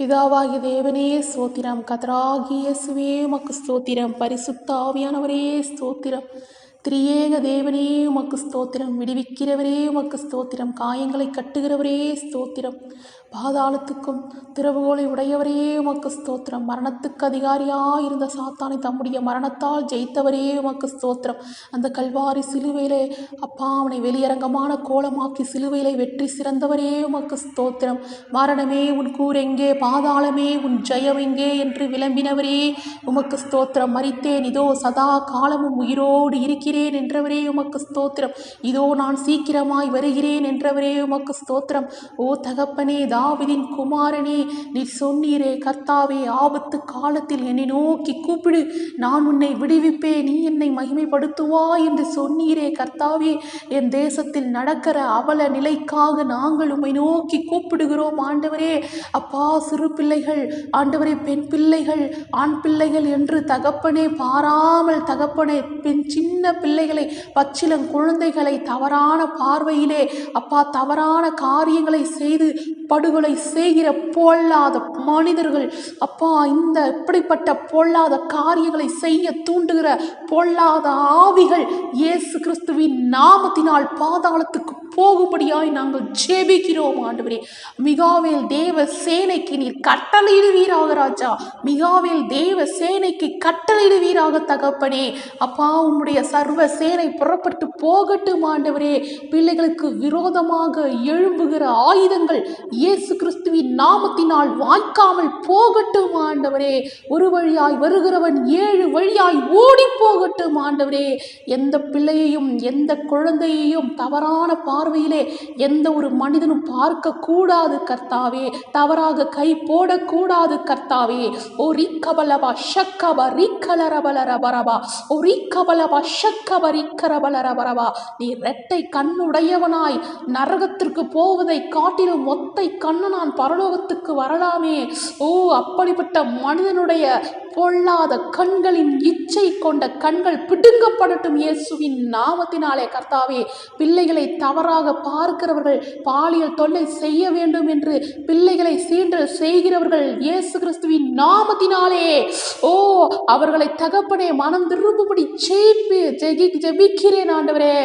பிதாவாகிய தேவனே ஸ்தோத்திரம். கதராகிய சுவே மக்கு ஸ்தோத்திரம். பரிசுத்தாவியானவரே ஸ்தோத்திரம். திரியேக தேவனே உமக்கு ஸ்தோத்திரம். விடுவிக்கிறவரே உமக்கு ஸ்தோத்திரம். காயங்களை கட்டுகிறவரே ஸ்தோத்திரம். பாதாளத்துக்கும் திறவுகோலை உடையவரே உமக்கு ஸ்தோத்திரம். மரணத்துக்கு அதிகாரியாக இருந்த சாத்தானை தம்முடைய மரணத்தால் ஜெயித்தவரே உமக்கு ஸ்தோத்திரம். அந்த கல்வாரி சிலுவையிலே அப்பா அவனை வெளியரங்கமான கோலமாக்கி சிலுவையிலே வெற்றி சிறந்தவரே உமக்கு ஸ்தோத்திரம். மரணமே உன் கூரெங்கே பாதாளமே உன் ஜெயம் எங்கே? என்று விளம்பினவரே உமக்கு ஸ்தோத்திரம். மறித்தேன் இதோ சதா காலமும் உயிரோடு இருக்கிறேன் என்றவரே உமக்கு ஸ்தோத்திரம். இதோ நான் சீக்கிரமாய் வருகிறேன் என்றவரே உமக்கு ஸ்தோத்திரம். ஓ தகப்பனே தா தாவிதின் குமாரனே நீ சொன்னீரே கர்த்தாவே ஆபத்து காலத்தில் என்னை நோக்கி கூப்பிடு. நான் உன்னை விடுவிப்பேன். நீ என்னை மகிமைப்படுத்துவா என்று சொன்னீரே கர்த்தாவே. என் தேசத்தில் நடக்கிற அவல நிலைக்காக நாங்கள் உம்மை நோக்கி கூப்பிடுகிறோம் ஆண்டவரே. அப்பா சிறு பிள்ளைகள் ஆண்டவரே பெண் பிள்ளைகள் ஆண் பிள்ளைகள் என்று தகப்பனே பாராமல் தகப்பனே பெண் சின்ன பிள்ளைகளை பச்சிலம் குழந்தைகளை தவறான பார்வையிலே அப்பா தவறான காரியங்களை செய்து படு படுகொலை செய்கிற பொல்லாத மனிதர்கள். அப்பா இந்த இப்படிப்பட்ட பொல்லாத காரியங்களை செய்ய தூண்டுகிற பொல்லாத ஆவிகள் இயேசு கிறிஸ்துவின் நாமத்தினால் பாதாளத்துக்கு போகும்படியாய் நாங்கள் ஜெபிக்கிறோம் ஆண்டவரே. மிகாவேல் தேவ சேனைக்கு நீர் கட்டளையிடுவீராக ராஜா. மிகாவேல் தேவ சேனைக்கு கட்டளையிடுவீராக தகப்பனே. அப்பா உம்முடைய சர்வ சேனை புறப்பட்டு போகட்டும் ஆண்டவரே. பிள்ளைகளுக்கு விரோதமாக எழும்புகிற ஆயுதங்கள் இயேசு கிறிஸ்துவின் நாமத்தினால் வாய்க்காமல் போகட்டும் ஆண்டவரே. ஒரு வழியாய் வருகிறவன் ஏழு வழியாய் ஓடி போகட்டும் ஆண்டவரே. எந்த பிள்ளையையும் எந்த குழந்தையையும் தவறான பார்வையிலே எந்த ஒரு மனிதனும் பார்க்க கூடாது கர்த்தாவே தவறாக கை போடக்கூடாது கர்த்தாவே. ஓ ரிக்கபலபா ஷக்கப ரிக்கலரபலரபரபா ஓ ரிக்கபலபா ஷக்கப ரிக்கரபலரபரபா. நீ ரெட்டை கண்ணுடையவனாய் நரகத்திற்கு போவதை காட்டிலும் ஒத்தை கண்ணு நான் பரலோகத்துக்கு வரலாமே. ஓ அப்படிப்பட்ட மனிதனுடைய பொல்லாத கண்களின் இச்சை கொண்ட கண்கள் பிடுங்கப்படட்டும் இயேசுவின் நாமத்தினாலே. கர்த்தாவே பிள்ளைகளை தவறாக பார்க்கிறவர்கள் பாலியல் தொல்லை செய்ய வேண்டும் என்று பிள்ளைகளை சீண்டல் செய்கிறவர்கள் இயேசு கிறிஸ்துவின் நாமத்தினாலே. ஓ அவர்களை தகப்பனே மனம் திரும்பும்படி ஜெயிப்பு ஜெகி ஜெபிக்கிறேன் ஆண்டவரே.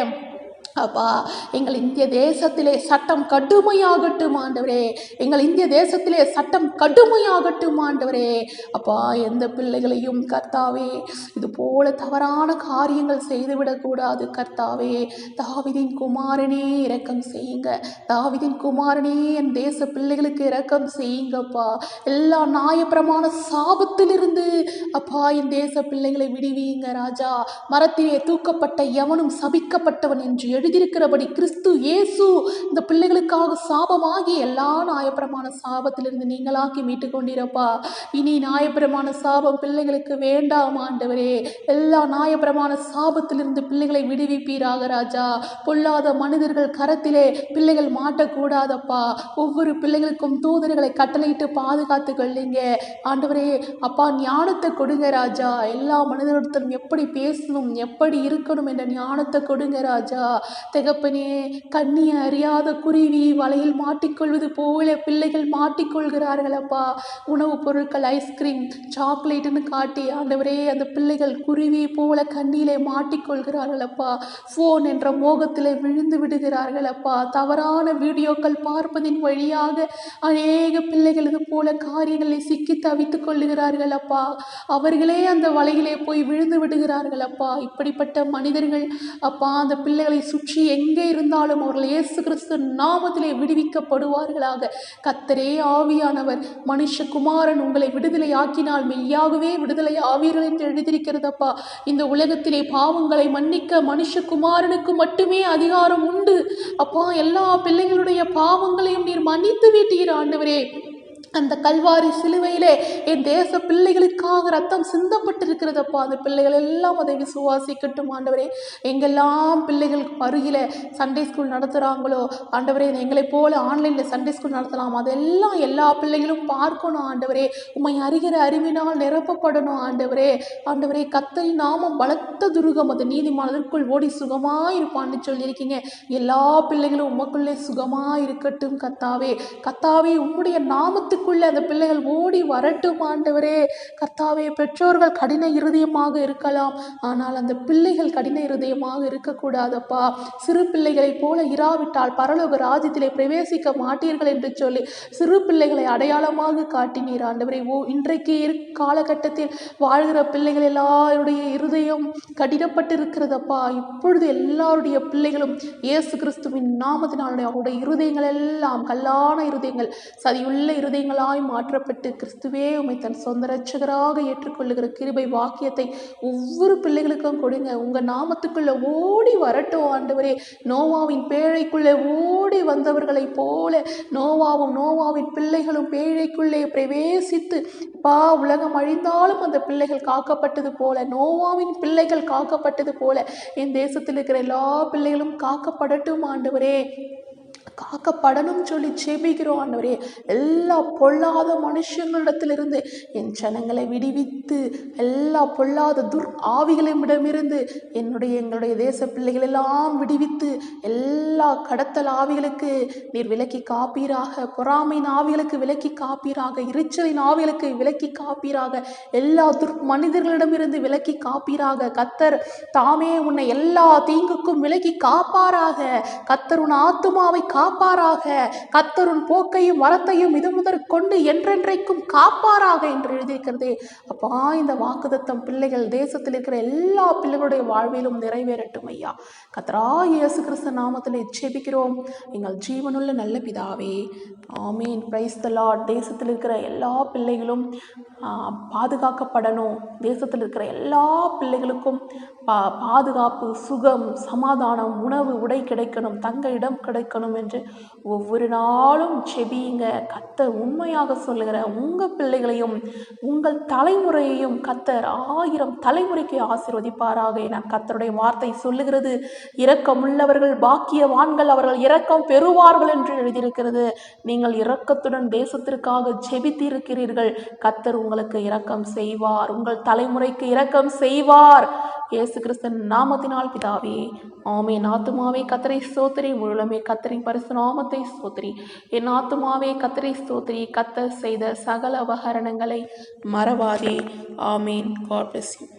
அப்பா எங்கள் இந்திய தேசத்திலே சட்டம் கடுமையாகட்டும் ஆண்டவரே. எங்கள் இந்திய தேசத்திலே சட்டம் கடுமையாகட்டும் ஆண்டவரே. அப்பா எந்த பிள்ளைகளையும் கர்த்தாவே இது போல தவறான காரியங்கள் செய்துவிடக்கூடாது கர்த்தாவே. தாவிதின் குமாரனே இரக்கம் செய்யுங்க. தாவிதின் குமாரனே என் தேச பிள்ளைகளுக்கு இரக்கம் செய்யுங்கப்பா. எல்லா நியாயப்பிரமாண சாபத்திலிருந்து அப்பா என் தேச பிள்ளைகளை விடுவீங்க ராஜா. மரத்திலே தூக்கப்பட்ட எவனும் சபிக்கப்பட்டவன் என்று எழுதியிருக்கிறபடி கிறிஸ்து இயேசு இந்த பிள்ளைகளுக்காக சாபமாகி எல்லா நியாயப்பிரமாண சாபத்திலிருந்து நீங்களாக்கி மீட்டு கொண்டிருப்பா இனி நியாயப்பிரமாண சாபம் பிள்ளைகளுக்கு வேண்டாம் ஆண்டவரே. எல்லா நியாயப்பிரமாண சாபத்திலிருந்து பிள்ளைகளை விடுவிப்பீராக ராஜா. பொல்லாத மனிதர்கள் கரத்திலே பிள்ளைகள் மாட்டக்கூடாதப்பா. ஒவ்வொரு பிள்ளைகளுக்கும் தூதர்களை கட்டளையிட்டு பாதுகாத்து கொள்ளுங்க. ஆண்டவரே அப்பா ஞானத்தை கொடுங்க ராஜா. எல்லா மனிதர்களிடத்திலும் எப்படி பேசணும் எப்படி இருக்கணும் என்ற ஞானத்தை கொடுங்க ராஜா. தகப்பனே கண்ணியை தெரியாத குருவி வலையில் மாட்டிக்கொள்வது போல பிள்ளைகள் மாட்டிக்கொள்கிறார்கள் அப்பா. உணவுப் பொருட்கள் ஐஸ்கிரீம் சாக்லேட்டுன்னு காட்டி ஆண்டவரே அந்த பிள்ளைகள் குருவி போல கண்ணியிலே மாட்டிக்கொள்கிறார்கள் அப்பா. ஃபோன் என்ற மோகத்திலே விழுந்து விடுகிறார்கள் அப்பா. தவறான வீடியோக்கள் பார்ப்பதின் வழியாக அநேக பிள்ளைகள் இது போல காரியங்களை சிக்கி தவித்துக் கொள்ளுகிறார்கள் அப்பா. அவர்களே அந்த வலையிலே போய் விழுந்து விடுகிறார்கள் அப்பா. இப்படிப்பட்ட மனிதர்கள் அப்பா அந்த பிள்ளைகளை சுற்றி எங்கே இருந்தாலும் அவர்கள் இயேசு கிறிஸ்து நாமத்திலே விடுவிக்கப்படுவார்களாக. கத்தரே ஆவியானவர் மனுஷகுமாரன் உங்களை விடுதலை ஆக்கினால் மெய்யாகவே விடுதலை ஆவீர்கள் என்று எழுதியிருக்கிறதப்பா. இந்த உலகத்திலே பாவங்களை மன்னிக்க மனுஷகுமாரனுக்கு மட்டுமே அதிகாரம் உண்டு. அப்பா எல்லா பிள்ளைகளுடைய பாவங்களையும் நீர் மன்னித்து விட்டீர் ஆண்டவரே. அந்த கல்வாரி சிலுவையிலே என் தேச பிள்ளைகளுக்காக ரத்தம் சிந்தப்பட்டிருக்கிறதப்பா. அந்த பிள்ளைகள் எல்லாம் அதை விசுவாசிக்கட்டும் ஆண்டவரே. எங்கெல்லாம் பிள்ளைகளுக்கு அருகில சண்டே ஸ்கூல் நடத்துகிறாங்களோ ஆண்டவரே எங்களை போல ஆன்லைனில் சண்டே ஸ்கூல் நடத்தலாம். அதெல்லாம் எல்லா பிள்ளைகளும் பார்க்கணும் ஆண்டவரே. உண்மை அறிகிற அறிவினால் நிரப்பப்படணும் ஆண்டவரே. ஆண்டவரே கத்தரி நாமம் பலத்த துருகம். அது நீதிமானதற்குள் ஓடி சுகமாக இருப்பான்னு சொல்லியிருக்கீங்க. எல்லா பிள்ளைகளும் உமக்குள்ளே சுகமாக இருக்கட்டும் கத்தாவே. கத்தாவே உம்முடைய நாமத்துக்கு நாமத்துக்குள்ளே அந்த பிள்ளைகள் ஓடி வரட்டும் ஆண்டவரே. கர்த்தாவே பெற்றோர்கள் கடின இருதயமாக இருக்கலாம். ஆனால் அந்த பிள்ளைகள் கடின இருதயமாக இருக்கக்கூடாதப்பா. சிறு பிள்ளைகளைப் போல இராவிட்டால் பரலோக ராஜ்யத்திலே பிரவேசிக்க மாட்டீர்கள் என்று சொல்லி சிறு பிள்ளைகளை அடையாளமாக காட்டினீர் ஆண்டவரே. ஓ இன்றைக்கு காலகட்டத்தில் வாழ்கிற பிள்ளைகள் எல்லாருடைய இருதயம் கடினப்பட்டிருக்கிறதப்பா. இப்பொழுது எல்லாருடைய பிள்ளைகளும் இயேசு கிறிஸ்துவின் நாமத்தினாலுடைய அவருடைய இருதயங்கள் எல்லாம் கல்லான இருதயங்கள் சதியுள்ள இருதயங்கள் பிள்ளைகளாய் மாற்றப்பட்டு கிறிஸ்துவே உமை தன் சொந்த ரட்சகராக ஏற்றுக்கொள்ளுகிற கிருபை வாக்கியத்தை ஒவ்வொரு பிள்ளைகளுக்கும் கொடுங்க. உங்க நாமத்துக்குள்ள ஓடி வரட்டும் ஆண்டவரே. நோவாவின் பேழைக்குள்ளே ஓடி வந்தவர்களைப் போல நோவாவும் நோவாவின் பிள்ளைகளும் பேழைக்குள்ளே பிரவேசித்து பா உலகம் அழிந்தாலும் அந்த பிள்ளைகள் காக்கப்பட்டது போல நோவாவின் பிள்ளைகள் காக்கப்பட்டது போல என் தேசத்தில் இருக்கிற எல்லா பிள்ளைகளும் காக்கப்படட்டும் ஆண்டவரே. காக்கப்படணும் சொல்லி ஜெபிக்கிறோம் ஆண்டவரே. எல்லா பொல்லாத மனுஷங்களிடத்திலிருந்து என் ஜனங்களை விடுவித்து எல்லா பொல்லாத துர் ஆவிகளிடமிருந்து என்னுடைய எங்களுடைய தேச பிள்ளைகள் எல்லாம் விடுவித்து எல்லா கடத்தல் ஆவிகளுக்கு நீர் விலக்கி காப்பீராக பொறாமையின் ஆவிகளுக்கு விலக்கி காப்பீராக எரிச்சலின் ஆவிகளுக்கு விலக்கி காப்பீராக எல்லா துர் மனிதர்களிடமிருந்து விலக்கி காப்பீராக. கத்தர் தாமே உன்னை எல்லா தீங்குக்கும் விலக்கி காப்பாராக. கத்தர் உன் ஆத்துமாவை காப்பாராக. கத்தர் போக்கையும் வரத்தையும் இது முதற் கொண்டு என்றென்றைக்கும் காப்பாராக என்று எழுதியிருக்கிறதே. அப்பா இந்த வாக்குதத்தம் பிள்ளைகள் தேசத்தில் இருக்கிற எல்லா பிள்ளைகளுடைய வாழ்விலும் நிறைவேறட்டும் ஐயா. கத்ரா இயேசு கிறிஸ்து நாமத்தில் ஜெபிக்கிறோம். எங்கள் ஜீவனுள்ள நல்ல பிதாவே. ஆமீன். பிரைஸ் த லார்ட் தேசத்தில் இருக்கிற எல்லா பிள்ளைகளும் பாதுகாக்கப்படணும். தேசத்தில் இருக்கிற எல்லா பிள்ளைகளுக்கும் பா பாதுகாப்பு சுகம் சமாதானம் உணவு உடை கிடைக்கணும் தங்க இடம் கிடைக்கணும் என்று ஒவ்வொரு நாளும் செபியுங்க. கத்தர் உண்மையாக சொல்லுகிற உங்கள் பிள்ளைகளையும் உங்கள் தலைமுறையையும் கத்தர் ஆயிரம் தலைமுறைக்கு ஆசிர்வதிப்பாராக என கத்தருடைய வார்த்தை சொல்லுகிறது. இரக்கமுள்ளவர்கள் பாக்கியவான்கள் அவர்கள் இரக்கம் பெறுவார்கள் என்று எழுதியிருக்கிறது. நீங்கள் இரக்கத்துடன் தேசத்திற்காக ஜெபித்திருக்கிறீர்கள் கத்தர் உங்களுக்கு இரக்கம் செய்வார். உங்கள் தலைமுறைக்கு இரக்கம் செய்வார். இயேசு கிறிஸ்தன் நாமத்தினால் பிதாவே ஆமே ஆத்துமாவே கத்தரை சோத்திரி முழுமே கத்தரின் பரிசு நாமத்தை ஸ்தோத்திரி. என் ஆத்துமாவே கத்தரை சோத்திரி கத்தர் செய்த சகல உபகரணங்களை மறவாதே. ஆமேன். God bless you